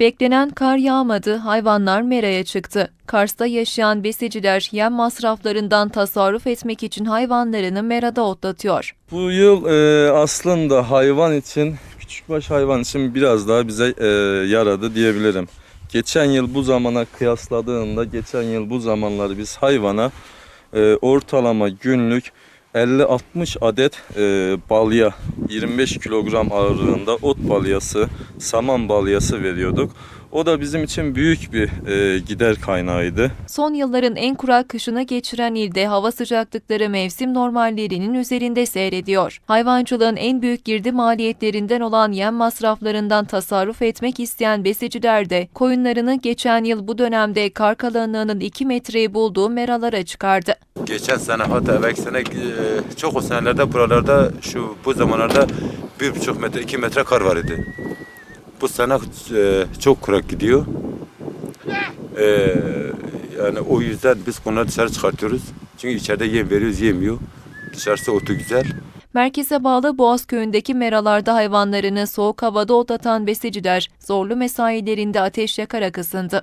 Beklenen kar yağmadı, hayvanlar meraya çıktı. Kars'ta yaşayan besiciler yem masraflarından tasarruf etmek için hayvanlarını merada otlatıyor. Bu yıl e, aslında hayvan için, küçükbaş hayvan için biraz daha bize e, yaradı diyebilirim. Geçen yıl bu zamana kıyasladığında geçen yıl bu zamanları biz hayvana e, ortalama günlük 50-60 adet e, balya, 25 kilogram ağırlığında ot balyası, saman balyası veriyorduk. O da bizim için büyük bir e, gider kaynağıydı. Son yılların en kurak kışını geçiren ilde hava sıcaklıkları mevsim normallerinin üzerinde seyrediyor. Hayvancılığın en büyük girdi maliyetlerinden olan yem masraflarından tasarruf etmek isteyen besiciler de koyunlarını geçen yıl bu dönemde kar kalınlığının 2 metreyi bulduğu meralara çıkardı. Geçen sene hatta evvelki sene e, çok o senelerde buralarda şu bu zamanlarda bir buçuk metre iki metre kar var idi. Bu sene e, çok kurak gidiyor. E, yani o yüzden biz onları dışarı çıkartıyoruz. Çünkü içeride yem veriyoruz yemiyor. Dışarısı otu güzel. Merkeze bağlı Boğaz köyündeki meralarda hayvanlarını soğuk havada otlatan besiciler zorlu mesailerinde ateş yakarak ısındı.